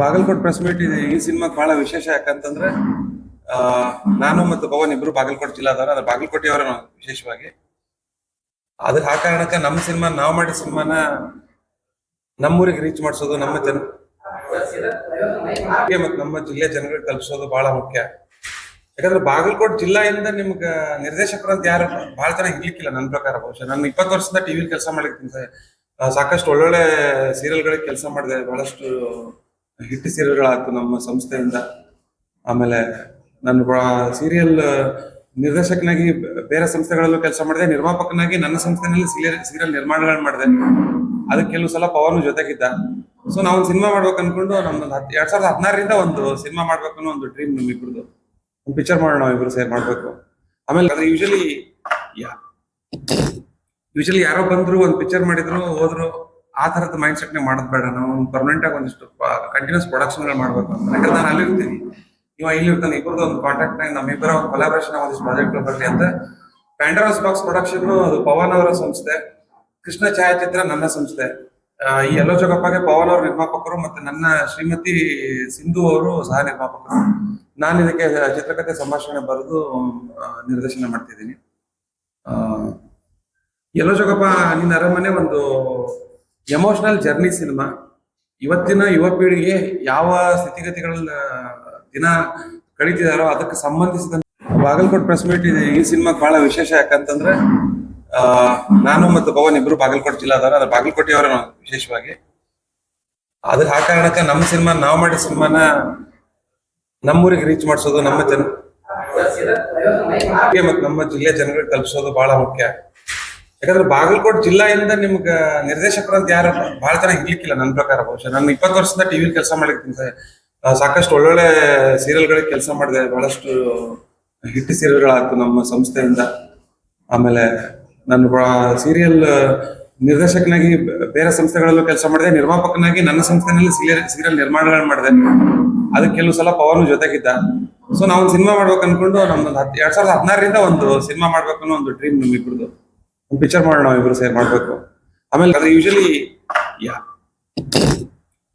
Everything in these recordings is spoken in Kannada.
ಬಾಗಲಕೋಟ್ ಪ್ರೆಸ್ ಮೀಟ್ ಇದೆ. ಈ ಸಿನಿಮಾ ಬಹಳ ವಿಶೇಷ ಯಾಕಂತಂದ್ರೆ ನಾನು ಮತ್ತು ಪವನ್ ಇಬ್ರು ಬಾಗಲಕೋಟ್ ಜಿಲ್ಲಾದವರು. ಅದ್ರ ಬಾಗಲಕೋಟೆಯವರ ವಿಶೇಷವಾಗಿ. ಅದ ಆ ಕಾರಣಕ್ಕೆ ನಮ್ಮ ಸಿನಿಮಾ ನಾವು ಮಾಡಿದ ಸಿನಿಮಾನ ನಮ್ಮೂರಿಗೆ ರೀಚ್ ಮಾಡಿಸೋದು ನಮ್ಮ ಜನ ಮತ್ತು ನಮ್ಮ ಜಿಲ್ಲೆ ಜನಗಳಿಗೆ ತಲುಪಿಸೋದು ಬಹಳ ಮುಖ್ಯ. ಯಾಕಂದ್ರೆ ಬಾಗಲಕೋಟ್ ಜಿಲ್ಲೆಯಿಂದ ನಿಮ್ಗೆ ಅಂತ ಯಾರು ಬಹಳ ಜನ ಇರ್ಲಿಕ್ಕಿಲ್ಲ ನನ್ನ ಪ್ರಕಾರ ಬಹುಶಃ. ನಾನು ಇಪ್ಪತ್ತು ವರ್ಷದಿಂದ ಟಿವಿ ಕೆಲಸ ಮಾಡಿರ್ತೀನಿ. ಸಾಕಷ್ಟು ಒಳ್ಳೊಳ್ಳೆ ಸೀರಿಯಲ್ಗಳಿಗೆ ಕೆಲಸ ಮಾಡಿದೆ. ಬಹಳಷ್ಟು ಹಿಟ್ ಸೀರಿಯಲ್ಗಳಾಯ್ತು ನಮ್ಮ ಸಂಸ್ಥೆಯಿಂದ. ಆಮೇಲೆ ನಾನು ಸೀರಿಯಲ್ ನಿರ್ದೇಶಕನಾಗಿ ಬೇರೆ ಸಂಸ್ಥೆಗಳಲ್ಲೂ ಕೆಲಸ ಮಾಡಿದೆ. ನಿರ್ಮಾಪಕನಾಗಿ ನನ್ನ ಸಂಸ್ಥೆನಲ್ಲಿ ಸೀರಿಯಲ್ ಸೀರಿಯಲ್ ನಿರ್ಮಾಣಗಳು ಮಾಡಿದೆ. ಅದಕ್ಕೆ ಕೆಲವು ಸಲ ಪವನ್ ಜೊತೆಗಿದ್ದ. ಸೊ ನಾವು ಒಂದು ಸಿನಿಮಾ ಮಾಡ್ಬೇಕು ಅನ್ಕೊಂಡು ನಮ್ದು ಹತ್ತು ಎರಡ್ ಸಾವಿರದ ಹದಿನಾರರಿಂದ ಒಂದು ಸಿನಿಮಾ ಮಾಡ್ಬೇಕು ಅನ್ನೋ ಒಂದು ಡ್ರೀಮ್ ನಮ್ಮಿಬ್ರದ್ದು ಒಂದು ಪಿಕ್ಚರ್ ಮಾಡೋಣ ನಾವಿಬ್ರು ಸೇರ್ ಮಾಡ್ಬೇಕು. ಆಮೇಲೆ ಅದ್ರ ಯೂಶಲಿ ಯೂಶಲಿ ಯಾರೋ ಬಂದ್ರು, ಒಂದು ಪಿಕ್ಚರ್ ಮಾಡಿದ್ರು, ಹೋದ್ರು ಆ ತರದ ಮೈಂಡ್ ಸೆಟ್ ಮಾಡೋದ್ ಬೇಡ. ನಾವು ಪರ್ಮನೆಂಟ್ ಆಗಿ ಒಂದಿಷ್ಟು ಕಂಟಿನ್ಯೂಸ್ ಪ್ರೊಡಕ್ಷನ್ಗಳು ಮಾಡ್ಬೇಕು ಅಂತ. ಯಾಕಂದ್ರೆ ನಾನು ಅಲ್ಲಿ ಇರ್ತೀನಿ. ಇವ ಇಲ್ಲಿ ಇರ್ತಾನೆ ಇಬ್ಬರದ್ದು ಒಂದು ಕಾಂಟ್ಯಾಕ್ಟ್ ನಾಗ ನಮ್ಮಿಬ್ಬರ ಒಂದು ಕೊಲಾಬ್ರೇಷನ್ ಒಂದಿಷ್ಟು ಪ್ರಾಜೆಕ್ಟ್ ಬರಲಿ ಅಂತ. ಪ್ಯಾಂಡರಸ್ ಬಾಕ್ಸ್ ಪ್ರೊಡಕ್ಷನ್ ಅದು ಪವನ್ ಅವರ ಸಂಸ್ಥೆ, ಕೃಷ್ಣ ಛಾಯಾಚಿತ್ರ ನನ್ನ ಸಂಸ್ಥೆ. ಈ ಎಲ್ಲೋ ಜಗಪ್ಪಗೆ ಪವನ್ ಅವರು ನಿರ್ಮಾಪಕರು ಮತ್ತೆ ನನ್ನ ಶ್ರೀಮತಿ ಸಿಂಧು ಅವರು ಸಹ ನಿರ್ಮಾಪಕರು. ನಾನು ಇದಕ್ಕೆ ಚಿತ್ರಕಥೆ ಸಂಭಾಷಣೆ ಬರೆದು ನಿರ್ದೇಶನ ಮಾಡ್ತಿದ್ದೀನಿ. ಎಲ್ಲೋ ಜಗಪ್ಪ ನಿನ್ನ ಅರಮನೆ ಒಂದು ಎಮೋಷನಲ್ ಜರ್ನಿ ಸಿನಿಮಾ ಇವತ್ತಿನ ಯುವ ಪೀಳಿಗೆ ಯಾವ ಸ್ಥಿತಿಗತಿಗಳನ್ನ ದಿನ ಕಳೀತಿದಾರೋ ಅದಕ್ಕೆ ಸಂಬಂಧಿಸಿದ ಬಾಗಲಕೋಟ್ ಪ್ರೆಸ್ ಮೀಟ್ ಇದೆ. ಈ ಸಿನಿಮಾ ಬಹಳ ವಿಶೇಷ ಯಾಕಂತಂದ್ರೆ ನಾನು ಮತ್ತು ಪವನ್ ಇಬ್ರು ಬಾಗಲಕೋಟ್ ಜಿಲ್ಲಾದವರು. ಅದ್ರ ಬಾಗಲಕೋಟೆಯವರ ವಿಶೇಷವಾಗಿ. ಅದಕ್ಕೆ ಆ ಕಾರಣಕ್ಕೆ ನಮ್ಮ ಸಿನಿಮಾ ನಾವು ಮಾಡಿದ ಸಿನಿಮಾನ ನಮ್ಮೂರಿಗೆ ರೀಚ್ ಮಾಡಿಸೋದು ನಮ್ಮ ಜನ ಮತ್ತೆ ನಮ್ಮ ಜಿಲ್ಲೆ ಜನಗಳಿಗೆ ತಲುಪಿಸೋದು ಬಹಳ ಮುಖ್ಯ. ಯಾಕಂದ್ರೆ ಬಾಗಲಕೋಟ್ ಜಿಲ್ಲೆಯಿಂದ ನಿಮ್ಗ ನಿರ್ದೇಶಕರು ಅಂತ ಯಾರು ಬಹಳ ಜನ ಇರ್ಲಿಕ್ಕಿಲ್ಲ ನನ್ನ ಪ್ರಕಾರ ಬಹುಶಃ. ನಾನು ಇಪ್ಪತ್ತು ವರ್ಷದಿಂದ ಟಿವಿ ಕೆಲಸ ಮಾಡ್ಲಿಕ್ಕಿಂತ. ಸಾಕಷ್ಟು ಒಳ್ಳೊಳ್ಳೆ ಸೀರಿಯಲ್ಗಳಿಗೆ ಕೆಲಸ ಮಾಡಿದೆ. ಬಹಳಷ್ಟು ಹಿಟ್ ಸೀರಿಯಲ್ಗಳಾಯ್ತು ನಮ್ಮ ಸಂಸ್ಥೆಯಿಂದ. ಆಮೇಲೆ ನಾನು ಸೀರಿಯಲ್ ನಿರ್ದೇಶಕನಾಗಿ ಬೇರೆ ಸಂಸ್ಥೆಗಳಲ್ಲೂ ಕೆಲಸ ಮಾಡಿದೆ. ನಿರ್ಮಾಪಕನಾಗಿ ನನ್ನ ಸಂಸ್ಥೆನಲ್ಲಿ ಸೀರಿಯಲ್ ಸೀರಿಯಲ್ ನಿರ್ಮಾಣಗಳನ್ನು ಮಾಡಿದೆ. ಅದಕ್ಕೆ ಕೆಲವು ಸಲ ಪವನ್ ಜೊತೆಗಿದ್ದ. ಸೊ ನಾವು ಒಂದು ಸಿನಿಮಾ ಮಾಡ್ಬೇಕು ಅನ್ಕೊಂಡು ನಮ್ದು ಎರಡ್ ಸಾವಿರದ ಹದಿನಾರರಿಂದ ಒಂದು ಸಿನಿಮಾ ಮಾಡ್ಬೇಕು ಅನ್ನೋ ಒಂದು ಡ್ರೀಮ್ ನಮ್ಮಿಬ್ರದ್ದು. ಒಂದು ಪಿಕ್ಚರ್ ಮಾಡೋಣ ನಾವು ಇಬ್ರು ಸೇರ್ ಮಾಡ್ಬೇಕು. ಆಮೇಲೆ ಅದ್ರ ಯೂಶಲಿ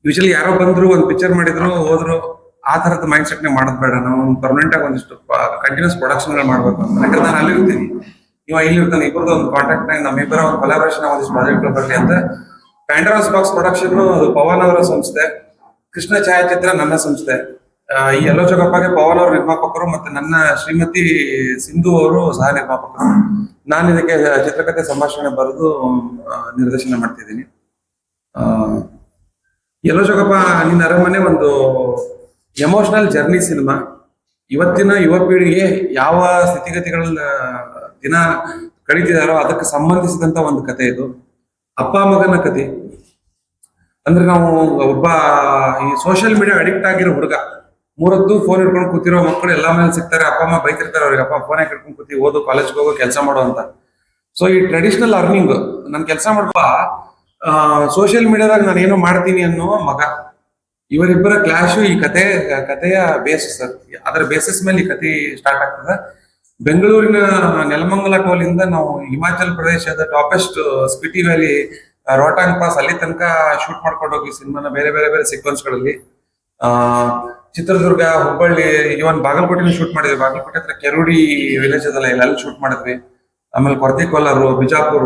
ಯೂಶಲಿ ಯಾರೋ ಬಂದ್ರು, ಒಂದು ಪಿಕ್ಚರ್ ಮಾಡಿದ್ರು, ಹೋದ್ರು, ಆ ತರದ ಮೈಂಡ್ ಸೆಟ್ ಮಾಡೋದ್ ಬೇಡ. ನಾವು ಪರ್ಮನೆಂಟ್ ಆಗಿ ಒಂದಿಷ್ಟು ಕಂಟಿನ್ಯೂಸ್ ಪ್ರೊಡಕ್ಷನ್ಗಳು ಮಾಡ್ಬೇಕು. ಯಾಕಂದ್ರೆ ನಾನು ಅಲ್ಲಿ ಇರ್ತೀನಿ. ಇವ ಇಲ್ಲಿ ಇರ್ತಾನೆ ಇಬ್ಬರದ್ದು ಒಂದು ಕಾಂಟ್ಯಾಕ್ಟ್ ನಮ್ಮ ನಮ್ಮಿಬ್ಬರ ಒಂದು ಕೊಲಾಬ್ರೇಷನ್ ಒಂದಿಷ್ಟು ಪ್ರಾಜೆಕ್ಟ್ ಬರಲಿ ಅಂತ ಪ್ಯಾಂಡ್ರಾಸ್ ಬಾಕ್ಸ್ ಪ್ರೊಡಕ್ಷನ್ ಅದು ಪವನ್ ಅವರ ಸಂಸ್ಥೆ, ಕೃಷ್ಣ ಛಾಯಾಚಿತ್ರ ನನ್ನ ಸಂಸ್ಥೆ. ಈ ಎಲ್ಲೋ ಜಗಪ್ಪಗೆ ಪವನ್ ಅವರು ನಿರ್ಮಾಪಕರು ಮತ್ತೆ ನನ್ನ ಶ್ರೀಮತಿ ಸಿಂಧು ಅವರು ಸಹ ನಿರ್ಮಾಪಕರು. ನಾನು ಇದಕ್ಕೆ ಚಿತ್ರಕಥೆ ಸಂಭಾಷಣೆ ಬರೆದು ನಿರ್ದೇಶನ ಮಾಡ್ತಿದ್ದೀನಿ. ಎಲ್ಲೋ ಜೋಗಪ್ಪ, ನಿನ್ನ ಅರಮನೆ ಒಂದು ಎಮೋಷನಲ್ ಜರ್ನಿ ಸಿನಿಮಾ. ಇವತ್ತಿನ ಯುವ ಪೀಳಿಗೆ ಯಾವ ಸ್ಥಿತಿಗತಿಗಳನ್ನ ದಿನ ಕಳೀತಿದಾರೋ ಅದಕ್ಕೆ ಸಂಬಂಧಿಸಿದಂತ ಒಂದು ಕತೆ ಇದು. ಅಪ್ಪ ಮಗನ ಕತೆ. ಅಂದ್ರೆ ನಾವು ಒಬ್ಬ ಈ ಸೋಷಿಯಲ್ ಮೀಡಿಯಾ ಅಡಿಕ್ಟ್ ಆಗಿರೋ ಹುಡುಗ. ಮೂರೊತ್ತು ಫೋನ್ ಹಿಡ್ಕೊಂಡು ಕೂತಿರೋ ಮಕ್ಕಳು ಎಲ್ಲಾ ಮೇಲೆ ಸಿಗ್ತಾರೆ, ಅಪ್ಪ ಅಮ್ಮ ಬೈತಿರ್ತಾರೆ, ಅವ್ರಿಗೆ ಅಪ್ಪ ಫೋನ್ ಹಿಡ್ಕೊಂಡು ಕೂತಿ ಓದು ಕಾಲೇಜ್ಗೆ ಹೋಗೋ, ಕೆಲಸ ಮಾಡೋ ಅಂತ. ಸೊ ಈ ಟ್ರೆಡಿಷನಲ್ ಅರ್ನಿಂಗ್ ನಾನು ಕೆಲಸ ಮಾಡುವ ಸೋಷಿಯಲ್ ಮೀಡಿಯಾದಾಗ ನಾನು ಏನೋ ಮಾಡ್ತೀನಿ ಅನ್ನೋ ಮಗ. ಇವರಿಬ್ಬರ ಕ್ಲಾಶು ಈ ಕತೆ ಕಥೆಯ ಬೇಸ್ ಸರ್. ಅದರ ಬೇಸಿಸ್ ಮೇಲೆ ಈ ಕತೆ ಸ್ಟಾರ್ಟ್ ಆಗ್ತದೆ. ಬೆಂಗಳೂರಿನ ನೆಲಮಂಗಲ ಟೋಲಿಂದ ನಾವು ಹಿಮಾಚಲ್ ಪ್ರದೇಶದ ಟಾಪೆಸ್ಟ್ ಸ್ಪಿಟಿ ವ್ಯಾಲಿ ರೋಟಾಂಗ್ ಪಾಸ್ ಅಲ್ಲಿ ತನಕ ಶೂಟ್ ಮಾಡ್ಕೊಂಡು ಹೋಗಿ ಸಿನಿಮಾನ ಬೇರೆ ಬೇರೆ ಬೇರೆ ಸೀಕ್ವೆನ್ಸ್ಗಳಲ್ಲಿ. ಆ ಚಿತ್ರದುರ್ಗ, ಹುಬ್ಬಳ್ಳಿ ಇವನ್ ಬಾಗಲಕೋಟೆನ ಶೂಟ್ ಮಾಡಿದ್ವಿ. ಬಾಗಲಕೋಟೆ ಹತ್ರ ಕೆರುಡಿ ವಿಲೇಜ್ ಅದಲ್ಲ, ಇಲ್ಲಿ ಅಲ್ಲಿ ಶೂಟ್ ಮಾಡಿದ್ವಿ. ಆಮೇಲೆ ಕೊರತೆ ಕೋಲಾರು, ಬಿಜಾಪುರ,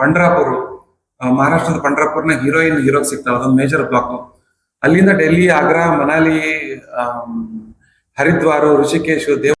ಪಂಡ್ರಾಪುರ ಮಹಾರಾಷ್ಟ್ರದ ಪಂಡ್ರಾಪುರ್ನ ಹೀರೋಯಿನ್ ಹೀರೋಗ್ ಸಿಗ್ತಾಳೆ. ಅದೊಂದು ಮೇಜರ್ ಬ್ಲಾಕ್ ಅಲ್ಲಿಂದ ಡೆಲ್ಲಿ ಆಗ್ರಾ ಮನಾಲಿ ಹರಿದ್ವಾರ ಋಷಿಕೇಶ್ ದೇವ್